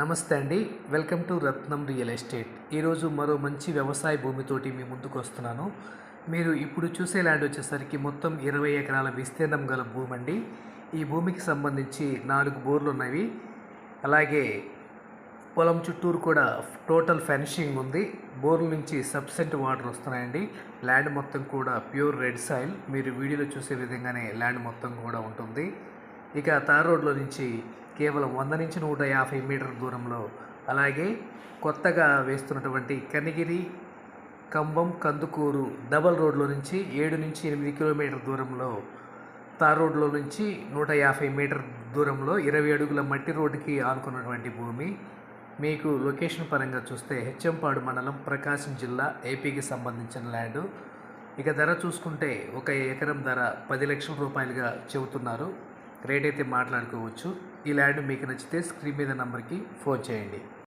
నమస్తే అండి. Welcome to Ratnam real estate. ఈరోజు మరో మంచి వ్యవసాయ భూమితోటి మీ ముందుకు వస్తున్నాను. మీరు ఇప్పుడు చూసే ల్యాండ్ వచ్చేసరికి మొత్తం ఇరవై ఎకరాల విస్తీర్ణం గల భూమి అండి ఈ భూమికి సంబంధించి నాలుగు బోర్లు ఉన్నవి. అలాగే పొలం చుట్టూరు కూడా టోటల్ ఫెన్షింగ్ ఉంది. బోర్ల నుంచి సబ్సెంట్ వాటర్ వస్తున్నాయండి. ల్యాండ్ మొత్తం కూడా ప్యూర్ రెడ్ సాయిల్. మీరు వీడియోలో చూసే విధంగానే ల్యాండ్ మొత్తం కూడా ఉంటుంది. ఇక తార్ రోడ్లో నుంచి కేవలం వంద నుంచి నూట యాభై మీటర్ల దూరంలో అలాగే కొత్తగా వేస్తున్నటువంటి కనిగిరి కంబం కందుకూరు డబల్ రోడ్లో నుంచి ఏడు నుంచి ఎనిమిది కిలోమీటర్ దూరంలో తార్ రోడ్లో నుంచి నూట యాభై మీటర్ దూరంలో ఇరవై అడుగుల మట్టి రోడ్డుకి ఆనుకున్నటువంటి భూమి. మీకు లొకేషన్ పరంగా చూస్తే హెచ్ఎంపాడు మండలం ప్రకాశం జిల్లా ఏపీకి సంబంధించిన ల్యాండ్. ఇక ధర చూసుకుంటే ఒక ఎకరం ధర పది లక్షల రూపాయలుగా చెబుతున్నారు. రేట్ అయితే మాట్లాడుకోవచ్చు. ఈ ల్యాండ్ మీకు నచ్చితే స్క్రీన్ మీద నెంబర్కి ఫోన్ చేయండి.